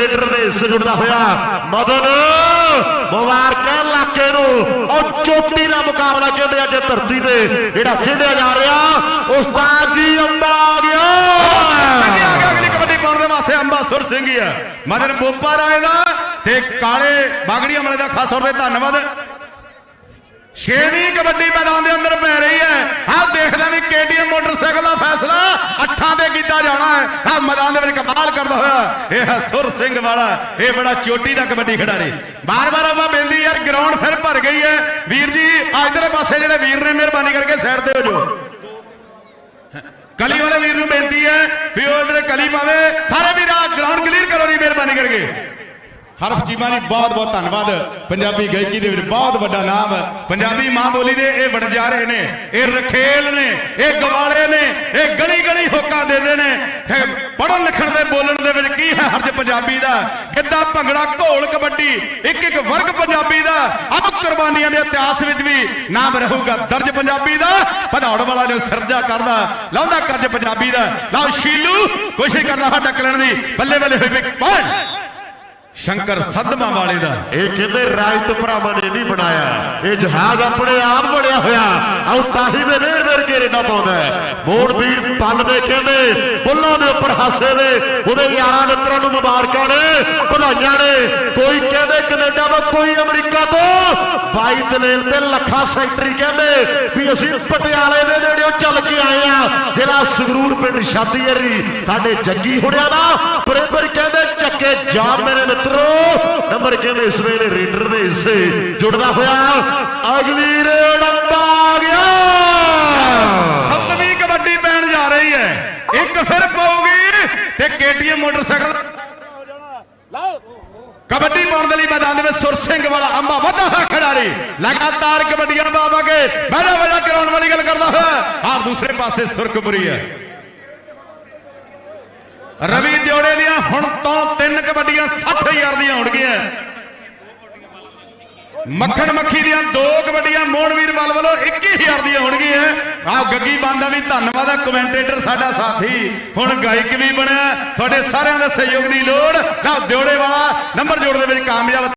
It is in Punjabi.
ਲੀਡਰ ਦੇ ਹਿੱਸੇ ਜੁੜਦਾ ਹੋਇਆ। ਮਦਨ ਮੁਬਾਰਕਾਂ ਇਲਾਕੇ ਨੂੰ। ਔਰ ਚੋਟੀ ਦਾ ਮੁਕਾਬਲਾ ਕਹਿੰਦੇ ਅੱਜ ਧਰਤੀ ਤੇ। ਜਿਹੜਾ ਖੇਡਿਆ ਜਾ ਰਿਹਾ ਉਸਤਾਦ ਜੀ ਅੰਬਾ ਆ ਗਿਆ। ਅਗਲੀ ਕਬੱਡੀ ਪਾਉਣ ਦੇ ਵਾਸਤੇ ਅੰਬਾ ਸੁਰ ਸਿੰਘ ਹੀ ਹੈ ਮਦਨ ਬੋਪਾ ਰਾਏ ਦਾ ਤੇ ਕਾਲੇ ਬਾਗੜੀ ਅਮਲੇ ਦਾ ਖਾਸ ਤੌਰ ਤੇ ਧੰਨਵਾਦ। ਛੇਵੀਂ ਕਬੱਡੀ ਮੈਦਾਨ ਦੇ ਅੰਦਰ ਪੈ ਰਹੀ ਹੈ। ਆਹ ਦੇਖਦਾ ਵੀ ਕੇਟੀਐਮ ਮੋਟਰਸਾਈਕਲ ਦਾ ਫੈਸਲਾ ਅੱਠਾਂ ਜਾਣਾ ਹੈ। ਆਹ ਮੈਦਾਨ ਦੇ ਵਿੱਚ ਕਮਾਲ ਕਰਦਾ ਹੋਇਆ ਇਹ ਹੈ ਸੁਰ ਸਿੰਘ ਵਾਲਾ। ਇਹ ਬੜਾ ਚੋਟੀ ਦਾ ਕਬੱਡੀ ਖਿਡਾਰੀ। ਬਾਰ-ਬਾਰ ਆਪਾਂ ਬੇਨਤੀ ਯਾਰ ਗਰਾਊਂਡ ਫਿਰ ਭਰ ਗਈ ਹੈ। ਵੀਰ ਜੀ ਅੱਜ ਇਧਰਲੇ ਪਾਸੇ ਜਿਹੜੇ ਵੀਰ ਨੇ ਮਿਹਰਬਾਨੀ ਕਰਕੇ ਸਾਈਡ ਤੇ ਹੋ ਜਾਓ। ਕਲੀ ਵਾਲੇ ਵੀਰ ਨੂੰ ਬੇਨਤੀ ਹੈ ਵੀ ਉਹ ਇਧਰ ਕਲੀ ਪਾਵੇ। ਸਾਰੇ ਵੀਰ ਗਰਾਊਂਡ ਕਲੀਅਰ ਕਰੋ ਜੀ, ਮਿਹਰਬਾਨੀ ਕਰਕੇ। ਹਰਫ ਚੀਮਾ ਜੀ ਬਹੁਤ ਬਹੁਤ ਧੰਨਵਾਦ। ਪੰਜਾਬੀ ਗਾਇਕੀ ਦੇ ਵਿੱਚ ਬਹੁਤ ਵੱਡਾ ਨਾਮ। ਹੈ ਪੰਜਾਬੀ ਮਾਂ ਬੋਲੀ ਦੇ ਇਹ ਵਣਜਾਰੇ ਨੇ, ਇਹ ਰਖੇਲ ਨੇ, ਇਹ ਗਵਾਲੇ ਨੇ, ਇਹ ਗਲੀ ਗਲੀ ਹੋਕਾ ਦਿੰਦੇ ਨੇ। ਪੜਨ ਲਿਖਣ ਦੇ ਬੋਲਣ ਦੇ ਵਿੱਚ ਕੀ ਹੈ ਹਰਜ ਪੰਜਾਬੀ ਦਾ? ਕਿੱਦਾਂ ਭੰਗੜਾ ਘੋਲ ਕਬੱਡੀ ਇੱਕ ਇੱਕ ਵਰਗ ਪੰਜਾਬੀ ਦਾ? ਆਪ ਕੁਰਬਾਨੀਆਂ ਦੇ ਇਤਿਹਾਸ ਵਿੱਚ ਵੀ ਨਾਮ ਰਹੂਗਾ ਦਰਜ ਪੰਜਾਬੀ ਦਾ। ਭਦੌੜ ਵਾਲਾ ਨੇ ਸਿਰਜਾ ਕਰਦਾ, ਲਾਉਂਦਾ ਕਰਜ ਪੰਜਾਬੀ ਦਾ। ਲਓ ਸ਼ੀਲੂ, ਕੋਸ਼ਿਸ਼ ਕਰਦਾ ਸਾਡਾ ਲੈਣ ਦੀ। ਬੱਲੇ ਬੱਲੇ ਹੋਏ ਬਿਗ ਸ਼ੰਕਰ ਸਦਮਾ ਵਾਲੇ ਦਾ। ਇਹ ਕਹਿੰਦੇ ਰਾਜਤ ਭਰਾਵਾਂ ਨੇ ਨਹੀਂ ਬਣਾਇਆ। ਇਹ ਜਹਾਜ਼ ਆਪਣੇ ਆਪ ਬਣਿਆ ਹੋਇਆ। ਆਉ ਤਾਹੀ ਦੇ ਵੇਰ ਵੇਰ ਕੇ ਰੇਡਾ ਪਾਉਂਦਾ। ਮੋੜ ਵੀਰ ਪੱਲ ਦੇ ਕਹਿੰਦੇ ਬੁੱਲਾਂ ਦੇ ਉੱਪਰ ਹਾਸੇ ਦੇ ਉਹਦੇ ਯਾਰਾਂ ਮਿੱਤਰਾਂ ਨੂੰ ਮੁਬਾਰਕਾਂ ਨੇ ਵਧਾਈਆਂ ਨੇ। ਕੋਈ ਕਹਿੰਦੇ ਕੈਨੇਡਾ ਤੋਂ ਕੋਈ ਅਮਰੀਕਾ ਤੋਂ ਬਾਈ ਦਲੇਲ ਤੇ ਲੱਖਾ ਸੈਕਟਰੀ ਕਹਿੰਦੇ ਵੀ ਅਸੀਂ ਪਟਿਆਲੇ ਦੇ ਨੇੜਿਓਂ ਚੱਲ ਕੇ ਆਏ ਆ। ਜਿਹੜਾ ਸੰਗਰੂਰ ਪਿੰਡ ਸ਼ਾਦੀਅਰੀ ਸਾਡੇ ਜੱਗੀ ਹੁਣਿਆ ਦਾ ਬਰੇਬਰ ਕਹਿੰਦੇ, ਚੱਕੇ ਜਾਮ ਮੇਰੇ ਮਿੱਤਰੋ। ਨੰਬਰ ਕਹਿੰਦੇ, ਇਸ ਵੇਲੇ ਰੇਡਰ ਦੇ ਹਿੱਸੇ ਜੁੜਦਾ ਹੋਇਆ। ਅਗਲੀ ਰੇਡ ਅੰਬਾ ਗਿਆ। ਸੱਤਵੀਂ ਕਬੱਡੀ ਪੈਣ ਜਾ ਰਹੀ ਹੈ। ਇੱਕ ਫਿਰ ਪਾਉਗੀ ਤੇ ਕੇਟੀਐਮ ਮੋਟਰਸਾਈਕਲ ਕਬੱਡੀ ਪਾਉਣ ਦੇ ਲਈ ਮੈਦਾਨ ਦੇ ਵਿੱਚ ਸੁਰ ਸਿੰਘ ਵਾਲਾ ਅੰਬਾ, ਵੱਡਾ ਹੈ ਲਗਾਤਾਰ ਕਬੱਡੀਆਂ ਬਾਬਾ ਕੇ ਬੜਾ ਵੱਡਾ ਕਰਾਉਣ ਵਾਲੀ ਗੱਲ ਕਰਦਾ ਹੋਇਆ। ਆਪ ਦੂਸਰੇ ਪਾਸੇ ਸੁਰਖਪੁਰੀ ਹੈ। ਰਵੀ ਦਿਓੜੇ ਦੀਆਂ ਹੁਣ ਤੋਂ ਤਿੰਨ ਕਬੱਡੀਆਂ 60000 ਦੀਆਂ ਹੋਣਗੀਆਂ। ਮੱਖਣ ਮੱਖੀ ਦੀਆਂ ਦੋ ਕਬੱਡੀਆਂ ਮੋਹਨਵੀਰ ਵੱਲ ਵੱਲੋਂ 21000 ਦੀਆਂ ਹੋਣਗੀਆਂ। ਆਹ ਗੱਗੀ ਬੰਦਾ ਵੀ ਧੰਨਵਾਦ ਹੈ ਕਮੈਂਟੇਟਰ ਸਾਡਾ ਸਾਥੀ। ਹੁਣ ਗਾਇਕ ਵੀ ਬਣਿਆ, ਤੁਹਾਡੇ ਸਾਰਿਆਂ ਦੇ ਸਹਿਯੋਗ ਦੀ ਲੋੜ। ਲਓ ਦਿਓੜੇ ਵਾਲਾ ਨੰਬਰ ਜੋੜ ਦੇ ਵਿੱਚ ਕਾਮਯਾਬ